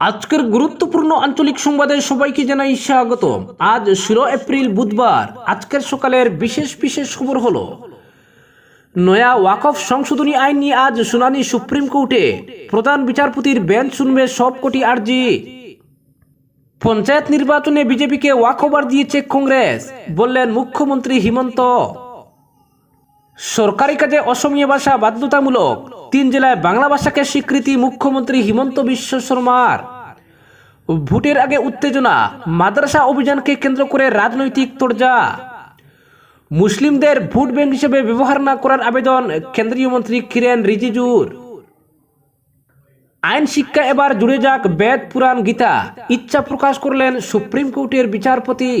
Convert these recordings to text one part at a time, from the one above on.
আজকের গুরুত্বপূর্ণ আঞ্চলিক সংবাদে সবাইকে জানাই স্বাগত আজ ষোলো এপ্রিল বুধবার, আজকের সকালের বিশেষ বিশেষ খবর হলো, নয়া ওয়াকফ সংশোধনী আইন নিয়ে আজ শুনানি সুপ্রিম কোর্টে। প্রধান বিচারপতির বেঞ্চ শুনবে সবকটি আর্জি। পঞ্চায়েত নির্বাচনে বিজেপিকে ওয়াকওভার দিয়েছে কংগ্রেস, বললেন মুখ্যমন্ত্রী হিমন্ত। সরকারি কাজে অসমীয়া ভাষা বাধ্যতামূলক তিন জেলায় বাংলা ভাষাকে স্বীকৃতি মুখ্যমন্ত্রী হিমন্ত বিশ্ব শর্মার। ভোটের আগে উত্তেজনা, মাদ্রাসা অভিযানকে কেন্দ্র করে রাজনৈতিক তোড়জা। মুসলিমদের ভোট ব্যাংক হিসেবে ব্যবহার না করার আবেদন কেন্দ্রীয় মন্ত্রী কিরেন রিজিজুর। আইন শিক্ষা এবার জুড়ে যাক বেদ পুরাণ গীতা, ইচ্ছা প্রকাশ করলেন সুপ্রিম কোর্টের বিচারপতি।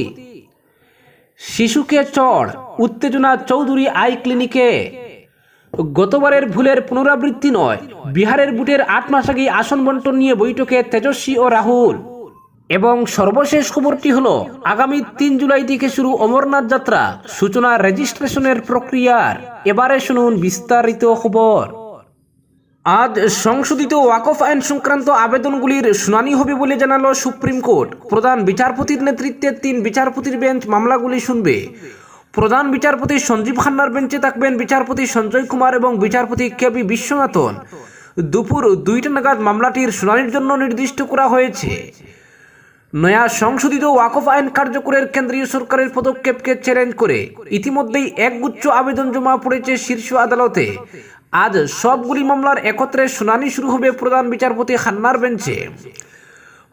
শিশুকে চড়, উত্তেজনা চৌধুরী আই ক্লিনিকে। গতবারের ভুলের পুনরাবৃত্তি নয়। বিহারের বুটের আট মাস আগে আসন বন্টন নিয়ে বৈঠকে তেজস্বী ও রাহুল। এবং সর্বশেষ খবরটি হলো, আগামী তিন জুলাই থেকে শুরু অমরনাথ যাত্রা, সূচনা রেজিস্ট্রেশনের প্রক্রিয়ার। এবারে শুনুন বিস্তারিত খবর। আজ সংশোধিত ওয়াকফ আইন সংক্রান্ত আবেদনগুলির শুনানি হবে বলে জানালো সুপ্রিম কোর্ট। প্রধান বিচারপতির নেতৃত্বে তিন বিচারপতির বেঞ্চ মামলাগুলি শুনবে। প্রধান বিচারপতি সঞ্জীব খান্নার বেঞ্চে থাকবেন বিচারপতি সঞ্জয় কুমার এবং বিচারপতি কে বি বিশ্বনাথন। দুপুর দুইটা নাগাদ মামলাটির শুনানির জন্য নির্দিষ্ট করা হয়েছে। নয়া সংশোধিত ওয়াকফ আইন কার্যকরের কেন্দ্রীয় সরকারের পদক্ষেপকে চ্যালেঞ্জ করে ইতিমধ্যেই একগুচ্ছ আবেদন জমা পড়েছে শীর্ষ আদালতে। আজ সবগুলি মামলার একত্রে শুনানি শুরু হবে প্রধান বিচারপতি খান্নার বেঞ্চে।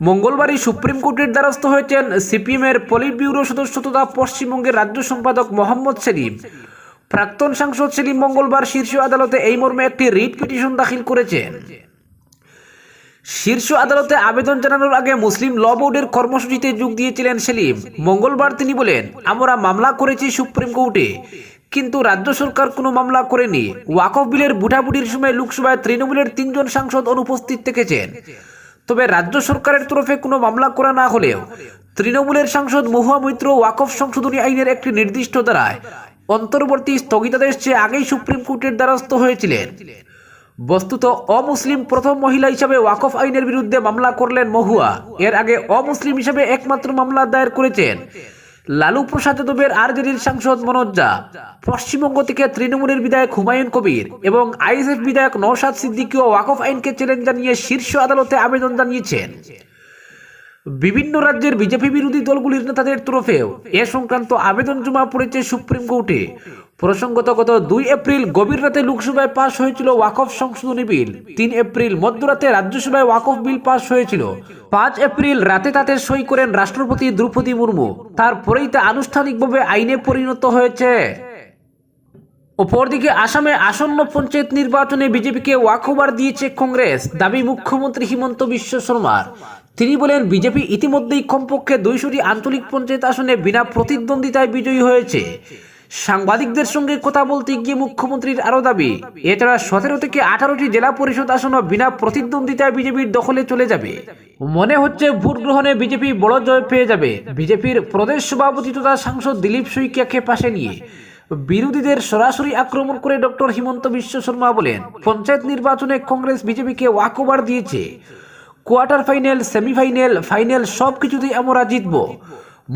মঙ্গলবারই সুপ্রিম কোর্টের দ্বারস্থ হয়েছেন সিপিএমের পলিট ব্যুরো সদস্য তথা পশ্চিমবঙ্গের রাজ্য সম্পাদক মোহাম্মদ সেলিম। প্রাক্তন সাংসদ সেলিম মঙ্গলবার শীর্ষ আদালতে এই মর্মে একটি রিট পিটিশন দাখিল করেছেন। শীর্ষ আদালতে আবেদন জানানোর আগে মুসলিম ল বোর্ডের কর্মসূচিতে যোগ দিয়েছিলেন সেলিম। মঙ্গলবার তিনি বলেন, আমরা মামলা করেছি সুপ্রিম কোর্টে, কিন্তু রাজ্য সরকার কোনো মামলা করেনি। ওয়াকফ বিলের বুটাবুটির সময় লোকসভায় তৃণমূলের তিনজন সাংসদ অনুপস্থিত থেকেছেন। তবে রাজ্য সরকারের তরফে কোনো মামলা করা না হলেও তৃণমূলের সাংসদ মহুয়া মৈত্র ওয়াকফ সংশোধনী আইনের একটি নির্দিষ্ট দ্বারায় অন্তর্বর্তী স্থগিতাদেশ চেয়ে আগেই সুপ্রিম কোর্টের দ্বারস্থ হয়েছিলেন। বস্তুত অমুসলিম প্রথম মহিলা হিসাবে ওয়াকফ আইনের বিরুদ্ধে মামলা করলেন মহুয়া। এর আগে অমুসলিম হিসাবে একমাত্র মামলা দায়ের করেছেন লালু প্রসাদ যাদবের আরজেডির সাংসদ মনোজ ঝা পশ্চিমবঙ্গ থেকে তৃণমূলের বিধায়ক হুমায়ুন কবির এবং আইএসএফ বিধায়ক নৌসাদ সিদ্দিকীয় ওয়াকফ আইনকে চ্যালেঞ্জ জানিয়ে শীর্ষ আদালতে আবেদন জানিয়েছেন। বিভিন্ন রাজ্যের বিজেপি বিরোধী দলগুলির নেতাদের তরফেও এ সংক্রান্ত আবেদন জমা পড়েছে সুপ্রিম কোর্টে। প্রসঙ্গত গত দুই এপ্রিল গভীর রাতে লোকসভায় পাশ হয়েছিল ওয়াকফ সংশোধনী বিল। তিন এপ্রিল মধ্যরাতে রাজ্যসভায় ওয়াকফ বিল পাশ হয়েছিল। পাঁচ এপ্রিল রাতে তাতে সই করেন রাষ্ট্রপতি দ্রৌপদী মুর্মু। তারপরেই তা আনুষ্ঠানিকভাবে আইনে পরিণত হয়েছে। অপরদিকে আসামে আসন্ন পঞ্চায়েত নির্বাচনে বিজেপিকে ওয়াকওভার দিয়েছে কংগ্রেস। দাবি মুখ্যমন্ত্রী হিমন্ত বিশ্ব শর্মার। তিনি বলেন, বিজেপি ইতিমধ্যেই কমপক্ষে দুইশোটি আঞ্চলিক পঞ্চায়েত আসনে বিনা প্রতিদ্বন্দ্বিতায় বিজয়ী হয়েছে। সাংবাদিকদের সঙ্গে কথা বলতে গিয়ে মুখ্যমন্ত্রীর আরও দাবি, এছাড়া সতেরো থেকে আঠারোটি জেলা পরিষদ আসনও বিনা প্রতিদ্বন্দ্বিতায় বিজেপির দখলে চলে যাবে। মনে হচ্ছে ভোট গ্রহণে বিজেপি বড় জয় পেয়ে যাবে। বিজেপির প্রদেশ সভাপতি তথা সাংসদ দিলীপ শইকিয়াকে পাশে নিয়ে। বিরোধীদের সরাসরি আক্রমণ করে ডক্টর হিমন্ত বিশ্ব শর্মা বলেন, পঞ্চায়েত নির্বাচনে কংগ্রেস বিজেপিকে ওয়াকওভার দিয়েছে। কোয়ার্টার ফাইনাল, সেমিফাইনাল, ফাইনাল সব কিছুতেই আমরা জিতব।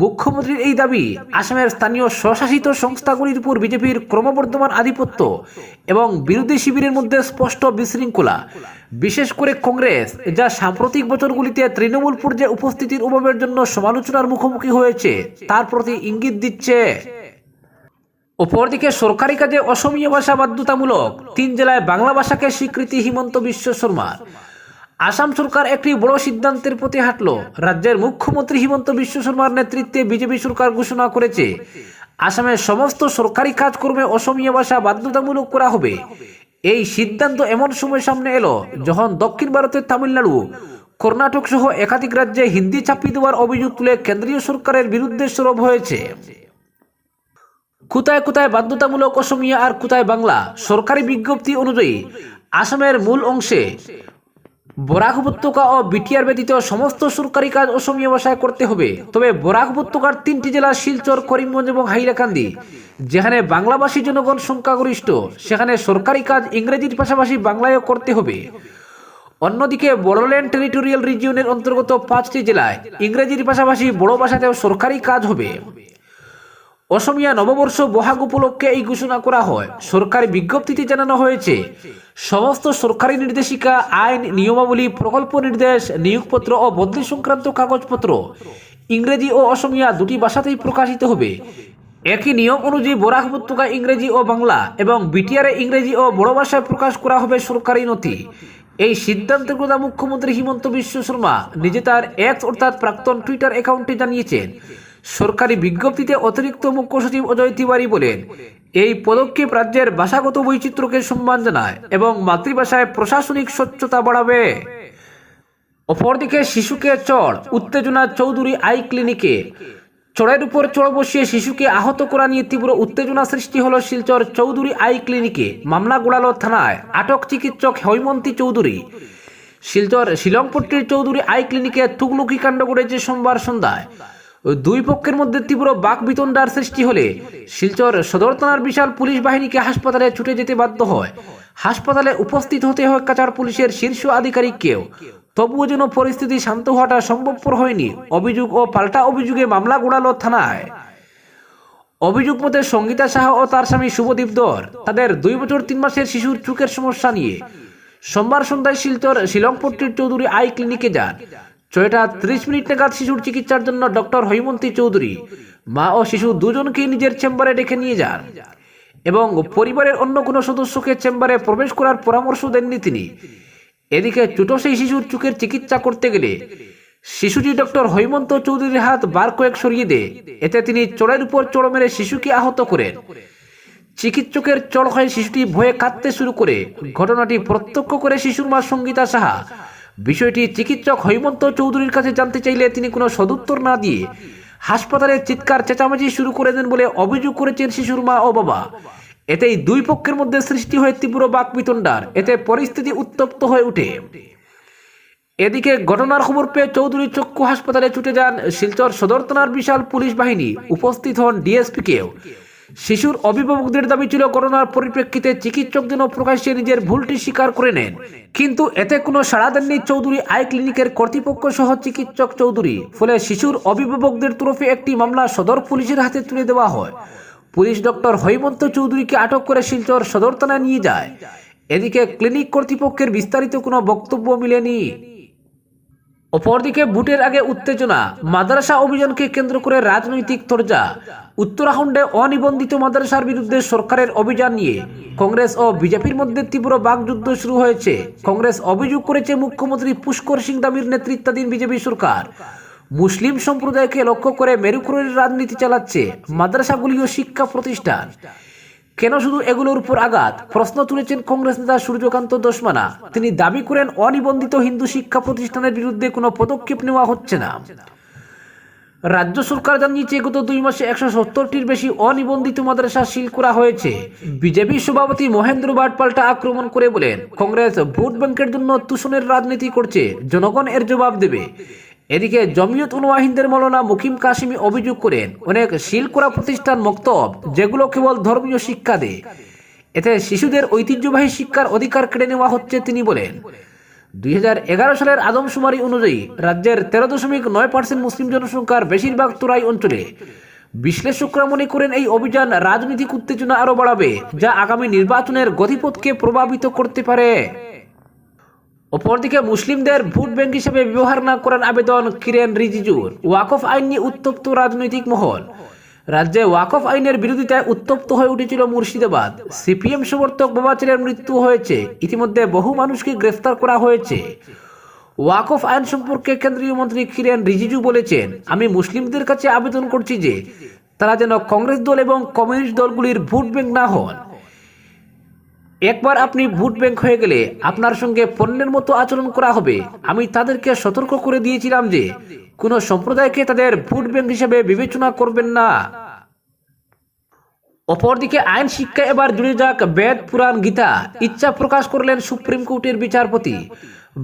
মুখ্যমন্ত্রীর এই দাবি, আসামের স্থানীয় স্বশাসিত সংস্থাগুলির উপর বিজেপির ক্রমবর্ধমান আধিপত্য এবং বিরোধী শিবিরের মধ্যে স্পষ্ট বিশৃঙ্খলা। বিশেষ করে কংগ্রেস, যা সাম্প্রতিক বছরগুলিতে তৃণমূল পর্যায়ে উপস্থিতির অভাবের জন্য সমালোচনার মুখোমুখি হয়েছে, তার প্রতি ইঙ্গিত দিচ্ছে। অপরদিকে সরকারি কাজে অসমীয়া ভাষা বাধ্যতামূলক, তিন জেলায় বাংলা ভাষাকে স্বীকৃতি হিমন্ত বিশ্ব শর্মার আসাম সরকার একটি বড় সিদ্ধান্তের প্রতি হাঁটল। রাজ্যের মুখ্যমন্ত্রী হিমন্ত বিশ্ব শর্মার নেতৃত্বে বিজেপি সরকার ঘোষণা করেছে। আসামের সমস্ত সরকারি কাজকর্মে অসমীয়া ভাষা বাধ্যতামূলক করা হবে। এই সিদ্ধান্ত এমন সময় সামনে এলো যখন দক্ষিণ ভারতের তামিলনাড়ু, কর্ণাটক সহ একাধিক রাজ্যে হিন্দি চাপিয়ে দেওয়ার অভিযোগ তুলে কেন্দ্রীয় সরকারের বিরুদ্ধে সরব হয়েছে। কোথায় কোথায় বাধ্যতামূলক অসমীয়া আর কোথায় বাংলা সরকারি বিজ্ঞপ্তি অনুযায়ী আসামের মূল অংশে বরাক উপত্যকা ও বিটিআর ব্যতীত সমস্ত সরকারি কাজ অসমীয়া ভাষায় করতে হবে। তবে বরাক উপত্যকার তিনটি জেলা শিলচর, করিমগঞ্জ এবং হাইলাকান্দি, যেখানে বাংলাভাষী জনগণ সংখ্যাগরিষ্ঠ, সেখানে সরকারি কাজ ইংরেজির পাশাপাশি বাংলায়ও করতে হবে। অন্যদিকে বড়োল্যান্ড টেরিটোরিয়াল রিজিয়নের অন্তর্গত পাঁচটি জেলায় ইংরেজির পাশাপাশি বড় ভাষাতেও সরকারি কাজ হবে। অসমিয়া নববর্ষ বহাগ উপলক্ষে এই ঘোষণা করা হয়। সরকারি বিজ্ঞপ্তিতে জানানো হয়েছে, সমস্ত সরকারি নির্দেশিকা, আইন, নিয়মাবলী, প্রকল্প নির্দেশ, নিয়োগপত্র ও বদলি সংক্রান্ত কাগজপত্র, ইংরেজি ও অসমিয়া দুটি ভাষাতেই প্রকাশিত হবে। একই নিয়ম অনুযায়ী বরাক উপত্যকা ইংরেজি ও বাংলা এবং বিটিআরে ইংরেজি ও বড় ভাষায় প্রকাশ করা হবে সরকারি নথি। এই সিদ্ধান্তের কথা মুখ্যমন্ত্রী হিমন্ত বিশ্ব শর্মা নিজে তার এক্স অর্থাৎ প্রাক্তন টুইটার অ্যাকাউন্টে জানিয়েছেন। সরকারি বিজ্ঞপ্তিতে অতিরিক্ত মুখ্য সচিব অজয় তিওয়ারি বলেন, এই পদক্ষেপ রাজ্যের ভাষাগত বৈচিত্র্যকে সম্মান জানায় এবং মাতৃভাষায় প্রশাসনিক স্বচ্ছতা বাড়াবে। অপরদিকে শিশুকে চড় উত্তেজনা চৌধুরী আই ক্লিনিকে, চড়ের উপর চড় বসিয়ে শিশুকে আহত করা নিয়ে তীব্র উত্তেজনা সৃষ্টি হলো শিলচর চৌধুরী আই ক্লিনিকে মামলা গোড়ালো থানায়, আটক চিকিৎসক হৈমন্তী চৌধুরী। শিলচর শিলংপট্টির চৌধুরী আই ক্লিনিকে তুগলুকি কাণ্ড ঘটেছে সোমবার সন্ধ্যায়। দুই পক্ষের মধ্যে তীব্র বাক বিতণ্ডার সৃষ্টি হলে শিলচর সদর থানার বিশাল পুলিশ বাহিনীকে হাসপাতালে ছুটে যেতে বাধ্য হয়। হাসপাতালে উপস্থিত হতে হয় কাচার পুলিশের শীর্ষ আধিকারিককেও। তবুও যেন পরিস্থিতি শান্ত হওয়াটা সম্ভবপর হয়নি, অভিযোগ ও পাল্টা অভিযোগে মামলা গোড়ালো থানায়। অভিযোগ মতে সঙ্গীতা সাহা ও তার স্বামী শুভদীপ দর তাদের দুই বছর তিন মাসের শিশুর চোখের সমস্যা নিয়ে। সোমবার সন্ধ্যায় শিলচর শিলংপট্টির চৌধুরী আই ক্লিনিকে যান। ছয়টা ত্রিশ মিনিট নাগাদ শিশুর চিকিৎসার জন্য ডক্টর হৈমন্তী চৌধুরী, মা ও শিশু দুজনকে নিজের চেম্বারে ডেকে নিয়ে যান। এবং পরিবারের অন্য কোনো সদস্যকে চেম্বারে প্রবেশ করার পরামর্শ দেননি তিনি। এদিকে ছোট সেই শিশুর চোখের চিকিৎসা করতে গেলে শিশুটি ডক্টর হৈমন্ত চৌধুরীর হাত বার কয়েক সরিয়ে দেয়। এতে তিনি চড়ের উপর চড় মেরে শিশুকে আহত করেন। চিকিৎসকের চড় হয়ে শিশুটি ভয়ে কাঁদতে শুরু করে। ঘটনাটি প্রত্যক্ষ করে শিশুর মা সঙ্গীতা সাহা বিষয়টি চিকিৎসক হৈমন্ত চৌধুরীর কাছে জানতে চাইলে তিনি কোনো সদুত্তর না দিয়ে হাসপাতালে চিৎকার চেঁচামেচি শুরু করে দেন বলে অভিযোগ করেছেন শিশুর মা ও বাবা। এতেই দুই পক্ষের মধ্যে সৃষ্টি হয় তীব্র বাকবিতণ্ডার। এতে পরিস্থিতি উত্তপ্ত হয়ে ওঠে। এদিকে ঘটনার খবর পেয়ে চৌধুরী চক্ষু হাসপাতালে ছুটে যান শিলচর সদর থানার বিশাল পুলিশ বাহিনী। উপস্থিত হন ডিএসপিকেও। শিশুর অভিভাবকদের দাবি ছিল ঘটনার পরিপ্রেক্ষিতে চিকিৎসক যেন প্রকাশ্যে নিজের ভুলটি স্বীকার করে নেন। কিন্তু এতে কোনো সাড়া দেননি চৌধুরী আই ক্লিনিকের কর্তৃপক্ষ সহ চিকিৎসক চৌধুরী। ফলে শিশুর অভিভাবকদের তরফে একটি মামলা সদর পুলিশের হাতে তুলে দেওয়া হয়। পুলিশ ডক্টর হৈমন্ত চৌধুরীকে আটক করে শিলচর সদর থানায় নিয়ে যায়। এদিকে ক্লিনিক কর্তৃপক্ষের বিস্তারিত কোনো বক্তব্য মিলেনি। অপরদিকে ভোটের আগে উত্তেজনা, মাদ্রাসা অভিযানকে কেন্দ্র করে রাজনৈতিক তরজা। উত্তরাখণ্ডে অনিবন্ধিত মাদ্রাসার বিরুদ্ধে সরকারের অভিযান নিয়ে কংগ্রেস ও বিজেপির মধ্যে তীব্র বাকযুদ্ধ শুরু হয়েছে। কংগ্রেস অভিযোগ করেছে, মুখ্যমন্ত্রী পুষ্কর সিং দামির নেতৃত্বাধীন বিজেপি সরকার মুসলিম সম্প্রদায়কে লক্ষ্য করে মেরুকরের রাজনীতি চালাচ্ছে মাদ্রাসাগুলিও শিক্ষা প্রতিষ্ঠান। কেন শুধু এগুলোর উপর আঘাত? প্রশ্ন তুলেছেন কংগ্রেস নেতা সূর্যকান্ত দশমানা তিনি দাবি করেন অনিবন্ধিত হিন্দু শিক্ষা প্রতিষ্ঠানের বিরুদ্ধে কোনো পদক্ষেপ নেওয়া হচ্ছে না। রাজ্য সরকার জানিয়েছে, গত দুই মাসে একশো সত্তরটির বেশি অনিবন্ধিত মাদ্রাসা সিল করা হয়েছে। বিজেপি সভাপতি মহেন্দ্র বাট পাল্টা আক্রমণ করে বলেন, কংগ্রেস ভোট ব্যাংকের জন্য তুষণের রাজনীতি করছে, জনগণ এর জবাব দেবে। এদিকে জমিয়ত উনওয়াহিনদের মৌলানা মুকিম কাসিমি অভিযোগ করেন, অনেক সিল করা প্রতিষ্ঠান মক্তব, যেগুলো কেবল ধর্মীয় শিক্ষা দেয়। এতে শিশুদের ঐতিহ্যবাহী শিক্ষার অধিকার কেড়ে নেওয়া হচ্ছে তিনি বলেন। দুই হাজার এগারো সালের আদমশুমারি অনুযায়ী রাজ্যের তেরো দশমিক নয় পার্সেন্ট মুসলিম জনসংখ্যার বেশিরভাগ তোরাই অঞ্চলে বিশ্লেষকরা মনে করেন এই অভিযান রাজনৈতিক উত্তেজনা আরও বাড়াবে, যা আগামী নির্বাচনের গতিপথকে প্রভাবিত করতে পারে। অপরদিকে মুসলিমদের ভোট ব্যাংক হিসেবে ব্যবহার না করার আবেদন কিরেন রিজিজুর। ওয়াকফ আইন নিয়ে উত্তপ্ত রাজনৈতিক মহল। রাজ্যে ওয়াকফ আইনের বিরোধিতায় উত্তপ্ত হয়ে উঠেছিল মুর্শিদাবাদ। সিপিএম সমর্থক বাবাচেরের মৃত্যু হয়েছে। ইতিমধ্যে বহু মানুষকে গ্রেফতার করা হয়েছে। ওয়াকফ আইন সম্পর্কে কেন্দ্রীয় মন্ত্রী কিরেন রিজিজু বলেছেন, আমি মুসলিমদের কাছে আবেদন করছি যে, তারা যেন কংগ্রেস দল এবং কমিউনিস্ট দলগুলির ভোট ব্যাংক না হন। একবার আপনি ভোট ব্যাংক হয়ে গেলে আপনার সঙ্গে পণ্যের মতো আচরণ করা হবে। আমি তাদেরকে সতর্ক করে দিয়েছিলাম যে, কোনো সম্প্রদায়কে তাদের ভোট ব্যাংক হিসেবে বিবেচনা করবেন না। অপরদিকে আইন শিক্ষা এবার জুড়ে যাক বেদ, পুরাণ, গীতা। ইচ্ছা প্রকাশ করলেন সুপ্রিম কোর্টের বিচারপতি।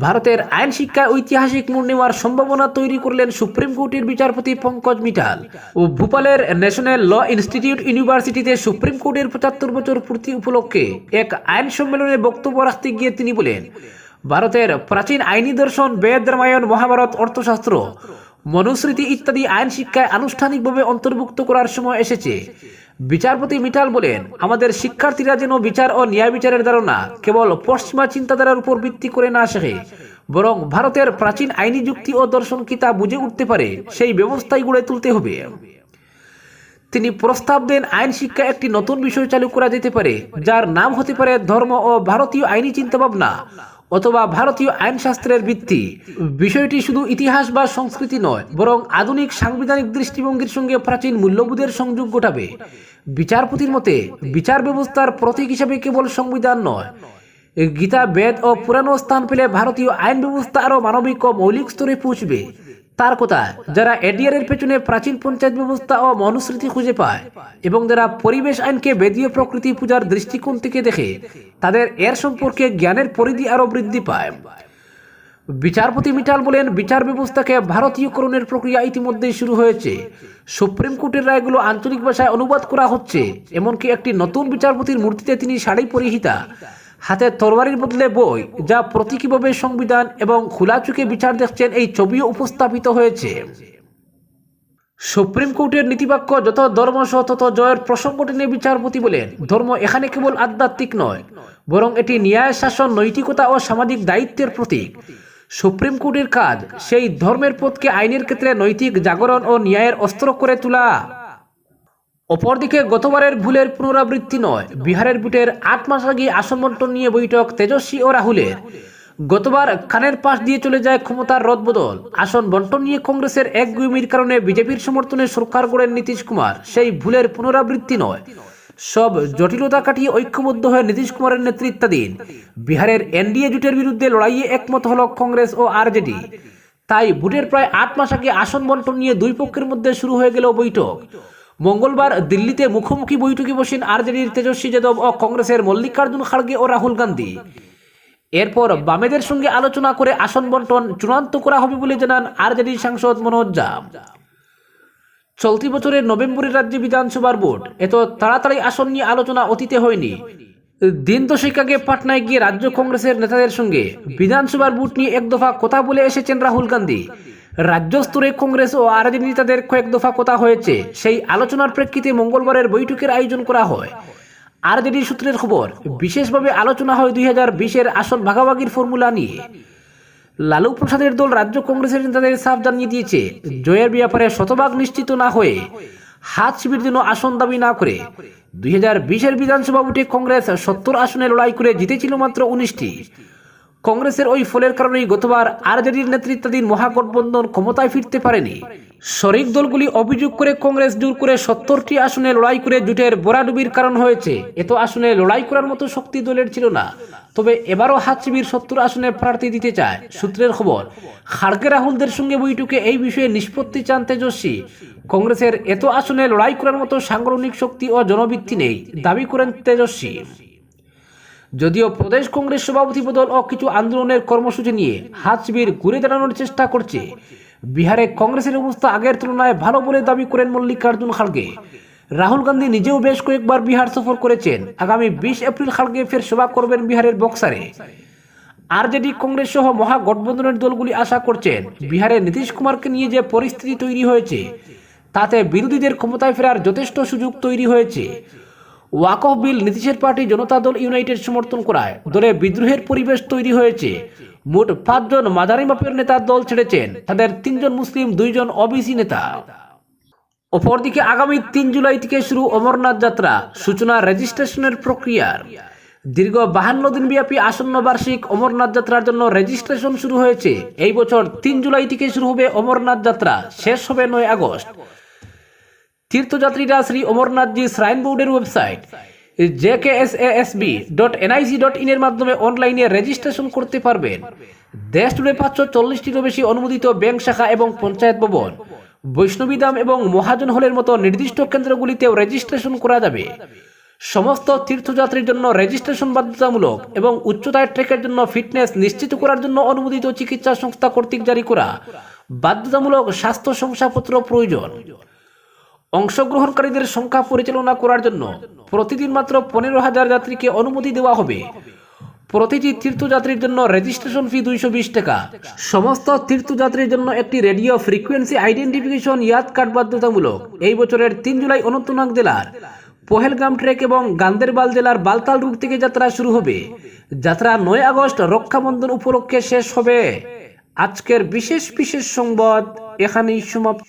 ভারতের আইন শিক্ষায় ঐতিহাসিক মোড় নেওয়ার সম্ভাবনা তৈরি করলেন সুপ্রিম কোর্টের বিচারপতি পঙ্কজ মিঠাল ও ভূপালের national law institute university supreme কোর্টের পঁচাত্তর বছর পূর্তি উপলক্ষে এক আইন সম্মেলনে বক্তব্য রাখতে গিয়ে তিনি বলেন, ভারতের প্রাচীন আইনি দর্শন, বেদ, রামায়ণ, মহাভারত, অর্থশাস্ত্র, মনুস্মৃতি ইত্যাদি আইন শিক্ষায় আনুষ্ঠানিকভাবে অন্তর্ভুক্ত করার সময় এসেছে। বিচারপতি মিঠাল বলেন, আমাদের শিক্ষার্থীরা যেন বিচার ও ন্যায় বিচারের ধারণা কেবল পশ্চিমা চিন্তাধারার উপর ভিত্তি করে না শেখে, বরং ভারতের প্রাচীন আইনি যুক্তি ও দর্শন কি তা বুঝে উঠতে পারে, সেই ব্যবস্থাই গড়ে তুলতে হবে। তিনি প্রস্তাব দেন, আইন শিক্ষা একটি নতুন বিষয় চালু করা যেতে পারে, যার নাম হতে পারে ধর্ম ও ভারতীয় আইনি চিন্তাভাবনা। অথবা ভারতীয় আইনশাস্ত্রের ভিত্তি। বিষয়টি শুধু ইতিহাস বা সংস্কৃতি নয়, বরং আধুনিক সাংবিধানিক দৃষ্টিভঙ্গির সঙ্গে প্রাচীন মূল্যবোধের সংযোগ ঘটাবে। বিচারপতির মতে, বিচার ব্যবস্থার প্রতীক হিসাবে কেবল সংবিধান নয়, গীতা, বেদ ও পুরানো স্থান পেলে ভারতীয় আইন ব্যবস্থা আরও মানবিক ও মৌলিক স্তরে পৌঁছবে। তার কথা যারা এডিআরের পেছনে প্রাচীন পঞ্চায়েত ব্যবস্থা ও মনুস্মৃতি খুঁজে পায় এবং যারা পরিবেশ আইনকে বেদীয় প্রকৃতি পূজার দৃষ্টিকোণ থেকে দেখে, তাদের এর সম্পর্কে জ্ঞানের পরিধি আরও বৃদ্ধি পায়। বিচারপতি মিটাল বলেন, বিচার ব্যবস্থাকে ভারতীয়করণের প্রক্রিয়া ইতিমধ্যেই শুরু হয়েছে। সুপ্রিম কোর্টের রায়গুলো আঞ্চলিক ভাষায় অনুবাদ করা হচ্ছে, এমনকি একটি নতুন বিচারপতির মূর্তিতে তিনি শাড়ি পরিহিতা। হাতে তরবারির বদলে বই, যা প্রতীকীভাবে সংবিধান এবং খোলা চোখে বিচার দেখছেন এই ছবিও উপস্থাপিত হয়েছে। সুপ্রিম কোর্টের নীতিবাক্য যত ধর্ম তত জয়ের প্রসঙ্গ টেনে বিচারপতি বলেন, ধর্ম এখানে কেবল আধ্যাত্মিক নয়, বরং এটি ন্যায়, শাসন, নৈতিকতা ও সামাজিক দায়িত্বের প্রতীক। সুপ্রিম কোর্টের কাজ সেই ধর্মের পথকে আইনের ক্ষেত্রে নৈতিক জাগরণ ও ন্যায়ের অস্ত্র করে তোলা। অপরদিকে গতবারের ভুলের পুনরাবৃত্তি নয়, বিহারের বুটের আট মাস আগে আসন বন্টন নিয়ে বৈঠক তেজস্বী ও রাহুলের। গতবার খানের পাশ দিয়ে চলে যায় ক্ষমতার রদবদল। আসন বন্টন নিয়ে কংগ্রেসের এক গুমির কারণে বিজেপির সমর্থনে সরকার গড়েন নীতিশ কুমার। সেই ভুলের পুনরাবৃত্তি নয়। সব জটিলতা কাটিয়ে ঐক্যবদ্ধ হয়ে নীতিশ কুমারের নেতৃত্বাধীন বিহারের এনডিএ জোটের বিরুদ্ধে লড়াইয়ে একমত হল কংগ্রেস ও আরজেডি। তাই ভোটের প্রায় আট মাস আগে আসন বন্টন নিয়ে দুই পক্ষের মধ্যে শুরু হয়ে গেল বৈঠক। মঙ্গলবার দিল্লিতে মুখোমুখি বৈঠকে বসেন আরজেডির তেজস্বী যাদব ও কংগ্রেসের মল্লিকার্জুন খাড়গে ও রাহুল গান্ধী। এরপর বামেদের সঙ্গে আলোচনা করে আসন বন্টন চূড়ান্ত করা হবে বলে জানান আরজেডির সাংসদ মনোজ ঝা চলতি বছরের নভেম্বরের রাজ্যে বিধানসভার ভোট। এত তাড়াতাড়ি আসন নিয়ে আলোচনা অতীতে হয়নি। দিন দশেক আগে পাটনায় গিয়ে রাজ্য কংগ্রেসের নেতাদের সঙ্গে বিধানসভার ভোট নিয়ে এক দফা কথা বলে এসেছেন রাহুল গান্ধী। রাজ্য স্তরে কংগ্রেস ও আরজেডি নেতাদের কয়েক দফা কথা হয়েছে। সেই আলোচনার প্রেক্ষিতে মঙ্গলবারের বৈঠকের আয়োজন করা হয়। আরজেডি সূত্রের খবর, বিশেষভাবে আলোচনা হয় দুই হাজার বিশের আসন ভাগাভাগির ফর্মুলা নিয়ে। লালু প্রসাদের দল রাজ্য কংগ্রেসের নেতাদের সাফ জানিয়ে দিয়েছে, জয়ের ব্যাপারে শতভাগ নিশ্চিত না হয়ে হাত শিবির জন্য আসন দাবি না করে। দুই হাজার বিশের বিধানসভা ভোটে কংগ্রেস সত্তর আসনে লড়াই করে জিতেছিল মাত্র উনিশটি। কংগ্রেসের ওই ফলের কারণেই গতবার আরজেডির নেতৃত্বাধীন মহাগঠবন্ধন ক্ষমতায় ফিরতে পারেনি। শরিক দলগুলি অভিযোগ করে কংগ্রেস জোর করে সত্তরটি আসনে লড়াই করে জুটের বোরাডুবির কারণ হয়েছে। এত আসনে লড়াই করার মতো শক্তি দলের ছিল না। তবে এবারও হাত শিবির সত্তর আসনে প্রার্থী দিতে চায়। সূত্রের খবর, খাড়গে রাহুলদের সঙ্গে বৈঠকে এই বিষয়ে নিষ্পত্তি চান তেজস্বী। কংগ্রেসের এত আসনে লড়াই করার মতো সাংগঠনিক শক্তি ও জনবৃত্তি নেই, দাবি করেন তেজস্বী। যদিও প্রদেশ কংগ্রেস সভাপতি বদল ও কিছু আন্দোলনের কর্মসূচি নিয়ে হাত শিবির ঘুরে দাঁড়ানোর চেষ্টা করছে। বিহারে কংগ্রেসের অবস্থা আগের তুলনায় ভালো বলে দাবি করেন মল্লিকার্জুন খাড়গে। রাহুল গান্ধী নিজেও বেশ কয়েকবার বিহার সফর করেছেন। আগামী বিশ এপ্রিল খাড়গে ফের সভা করবেন বিহারের বক্সারে। আরজেডি কংগ্রেস সহ মহাগঠবন্ধনের দলগুলি আশা করছেন, বিহারে নীতিশ কুমারকে নিয়ে যে পরিস্থিতি তৈরি হয়েছে, তাতে বিরোধীদের ক্ষমতায় ফেরার যথেষ্ট সুযোগ তৈরি হয়েছে। ওয়াকফ বিল নীতিশের পার্টি জনতা দল ইউনাইটেড সমর্থন করায়। দলে বিদ্রোহের পরিবেশ তৈরি হয়েছে। মোট পাঁচজন মাদারি মাপের নেতার দল ছেড়েছেন। তাদের তিনজন মুসলিম, দুইজন ওবিসি নেতা। অপরদিকে আগামী তিন জুলাই থেকে শুরু অমরনাথ যাত্রা, সূচনা রেজিস্ট্রেশনের প্রক্রিয়ার দীর্ঘ বাহান্ন দিন ব্যাপী আসন্ন বার্ষিক অমরনাথ যাত্রার জন্য রেজিস্ট্রেশন শুরু হয়েছে। এই বছর তিন জুলাই থেকে শুরু হবে অমরনাথ যাত্রা। শেষ হবে নয় আগস্ট। তীর্থযাত্রীরা শ্রী অমরনাথজি শ্রাইন বোর্ডের website JKSSB dot NIC dot in এর মাধ্যমে অনলাইনে রেজিস্ট্রেশন করতে পারবেন। দেশ জুড়ে পাঁচশো চল্লিশটিরও বেশি অনুমোদিত ব্যাংক শাখা এবং পঞ্চায়েত ভবন। বৈষ্ণবীধাম এবং মহাজন হলের মতো নির্দিষ্ট কেন্দ্রগুলিতেও রেজিস্ট্রেশন করা যাবে। সমস্ত তীর্থযাত্রীর জন্য রেজিস্ট্রেশন বাধ্যতামূলক এবং উচ্চতায় ট্রেকের জন্য ফিটনেস নিশ্চিত করার জন্য অনুমোদিত চিকিৎসা সংস্থা কর্তৃক জারি করা। বাধ্যতামূলক স্বাস্থ্য শংসাপত্র প্রয়োজন। অংশগ্রহণকারীদের সংখ্যা পরিচালনা করার জন্য প্রতিদিন মাত্র পনেরো হাজার যাত্রীকে অনুমতি দেওয়া হবে। প্রতিটি তীর্থযাত্রীর জন্য রেজিস্ট্রেশন ফি দুইশো বিশ টাকা। সমস্ত তীর্থযাত্রীর জন্য একটি রেডিও ফ্রিকোয়েন্সি আইডেন্টিফিকেশন ইয়াদ কার্ড বাধ্যতামূলক। এই বছরের তিন জুলাই অনন্তনাগ জেলার পহেলগাম ট্রেক এবং গান্দেরবাল জেলার বালতাল রুট থেকে যাত্রা শুরু হবে। যাত্রা নয় আগস্ট রক্ষাবন্ধন উপলক্ষে শেষ হবে। আজকের বিশেষ বিশেষ সংবাদ এখানেই সমাপ্ত।